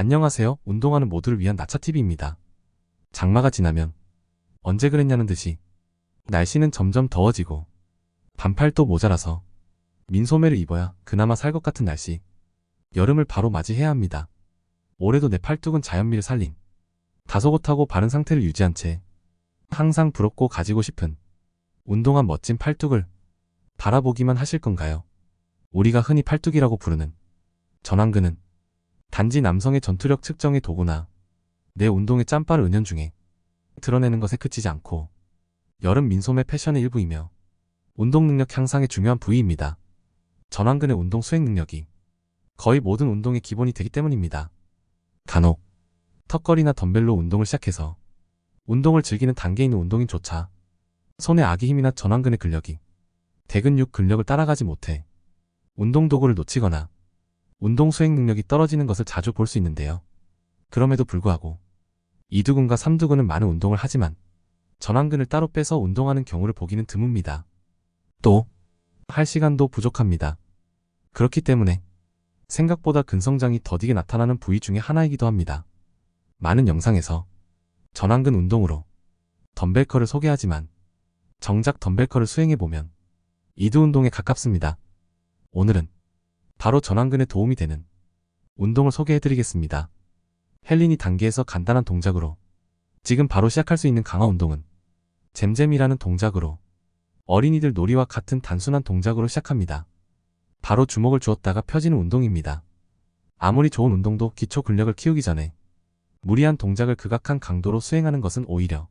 안녕하세요. 운동하는 모두를 위한 나차TV입니다. 장마가 지나면 언제 그랬냐는 듯이 날씨는 점점 더워지고 반팔도 모자라서 민소매를 입어야 그나마 살 것 같은 날씨. 여름을 바로 맞이해야 합니다. 올해도 내 팔뚝은 자연미를 살린 다소곳하고 바른 상태를 유지한 채 항상 부럽고 가지고 싶은 운동한 멋진 팔뚝을 바라보기만 하실 건가요? 우리가 흔히 팔뚝이라고 부르는 전완근은 단지 남성의 전투력 측정의 도구나 내 운동의 짬바를 은연중에 드러내는 것에 그치지 않고 여름 민소매 패션의 일부이며 운동 능력 향상의 중요한 부위입니다. 전완근의 운동 수행 능력이 거의 모든 운동의 기본이 되기 때문입니다. 간혹 턱걸이나 덤벨로 운동을 시작해서 운동을 즐기는 단계에 있는 운동인조차 손의 아기 힘이나 전완근의 근력이 대근육 근력을 따라가지 못해 운동 도구를 놓치거나 운동 수행 능력이 떨어지는 것을 자주 볼 수 있는데요. 그럼에도 불구하고 이두근과 삼두근은 많은 운동을 하지만 전완근을 따로 빼서 운동하는 경우를 보기는 드뭅니다. 또 할 시간도 부족합니다. 그렇기 때문에 생각보다 근성장이 더디게 나타나는 부위 중에 하나이기도 합니다. 많은 영상에서 전완근 운동으로 덤벨컬을 소개하지만 정작 덤벨컬을 수행해보면 이두 운동에 가깝습니다. 오늘은 바로 전완근에 도움이 되는 운동을 소개해드리겠습니다. 헬린이 단계에서 간단한 동작으로 지금 바로 시작할 수 있는 강화 운동은 잼잼이라는 동작으로 어린이들 놀이와 같은 단순한 동작으로 시작합니다. 바로 주먹을 주었다가 펴지는 운동입니다. 아무리 좋은 운동도 기초 근력을 키우기 전에 무리한 동작을 극악한 강도로 수행하는 것은 오히려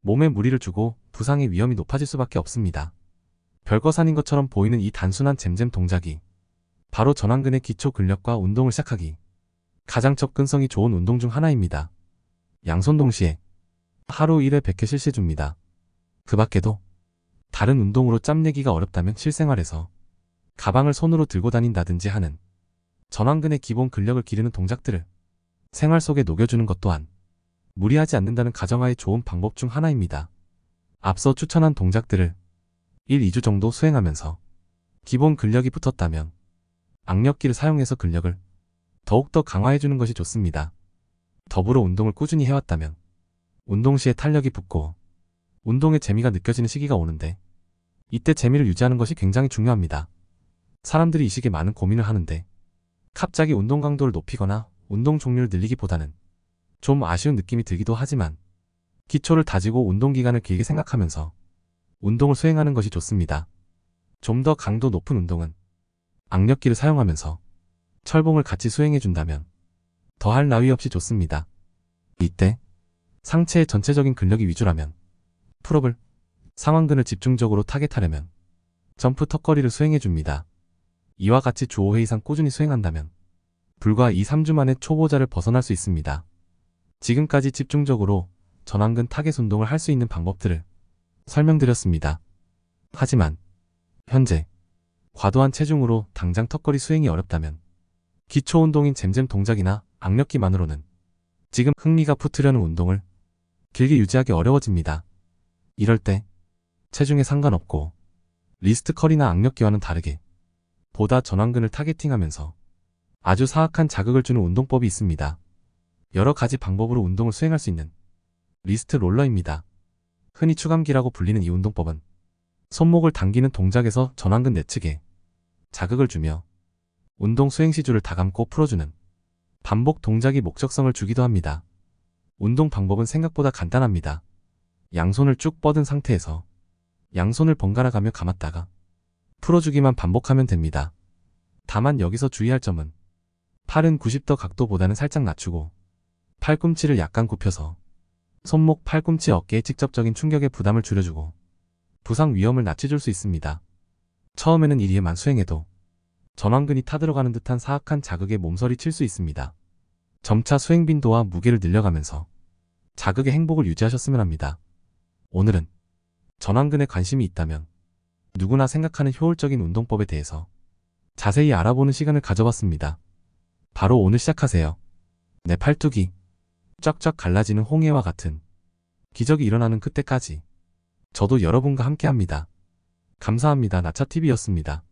몸에 무리를 주고 부상의 위험이 높아질 수밖에 없습니다. 별것 아닌 것처럼 보이는 이 단순한 잼잼 동작이 바로 전완근의 기초 근력과 운동을 시작하기 가장 접근성이 좋은 운동 중 하나입니다. 양손 동시에 하루 1회 100회 실시해줍니다. 그 밖에도 다른 운동으로 짬내기가 어렵다면 실생활에서 가방을 손으로 들고 다닌다든지 하는 전완근의 기본 근력을 기르는 동작들을 생활 속에 녹여주는 것 또한 무리하지 않는다는 가정하에 좋은 방법 중 하나입니다. 앞서 추천한 동작들을 1, 2주 정도 수행하면서 기본 근력이 붙었다면 악력기를 사용해서 근력을 더욱더 강화해주는 것이 좋습니다. 더불어 운동을 꾸준히 해왔다면 운동 시에 탄력이 붙고 운동의 재미가 느껴지는 시기가 오는데 이때 재미를 유지하는 것이 굉장히 중요합니다. 사람들이 이 시기에 많은 고민을 하는데 갑자기 운동 강도를 높이거나 운동 종류를 늘리기보다는 좀 아쉬운 느낌이 들기도 하지만 기초를 다지고 운동 기간을 길게 생각하면서 운동을 수행하는 것이 좋습니다. 좀 더 강도 높은 운동은 악력기를 사용하면서 철봉을 같이 수행해준다면 더할 나위 없이 좋습니다. 이때 상체의 전체적인 근력이 위주라면 풀업을 상완근을 집중적으로 타겟하려면 점프 턱걸이를 수행해줍니다. 이와 같이 주 5회 이상 꾸준히 수행한다면 불과 2, 3주 만에 초보자를 벗어날 수 있습니다. 지금까지 집중적으로 전완근 타겟 운동을 할 수 있는 방법들을 설명드렸습니다. 하지만 현재 과도한 체중으로 당장 턱걸이 수행이 어렵다면 기초 운동인 잼잼 동작이나 악력기만으로는 지금 흥미가 붙으려는 운동을 길게 유지하기 어려워집니다. 이럴 때 체중에 상관없고 리스트 컬이나 악력기와는 다르게 보다 전완근을 타겟팅하면서 아주 사악한 자극을 주는 운동법이 있습니다. 여러 가지 방법으로 운동을 수행할 수 있는 리스트 롤러입니다. 흔히 추감기라고 불리는 이 운동법은 손목을 당기는 동작에서 전완근 내측에 자극을 주며 운동 수행 시주를 다감고 풀어주는 반복 동작이 목적성을 주기도 합니다. 운동 방법은 생각보다 간단합니다. 양손을 쭉 뻗은 상태에서 양손을 번갈아 가며 감았다가 풀어주기만 반복하면 됩니다. 다만 여기서 주의할 점은 팔은 90도 각도보다는 살짝 낮추고 팔꿈치를 약간 굽혀서 손목 팔꿈치 어깨에 직접적인 충격에 부담을 줄여주고 부상 위험을 낮춰줄 수 있습니다. 처음에는 1위에만 수행해도 전완근이 타들어가는 듯한 사악한 자극에 몸서리 칠 수 있습니다. 점차 수행 빈도와 무게를 늘려가면서 자극의 행복을 유지하셨으면 합니다. 오늘은 전완근에 관심이 있다면 누구나 생각하는 효율적인 운동법에 대해서 자세히 알아보는 시간을 가져봤습니다. 바로 오늘 시작하세요. 내 팔뚝이 쫙쫙 갈라지는 홍해와 같은 기적이 일어나는 그때까지 저도 여러분과 함께 합니다. 감사합니다. 나차TV였습니다.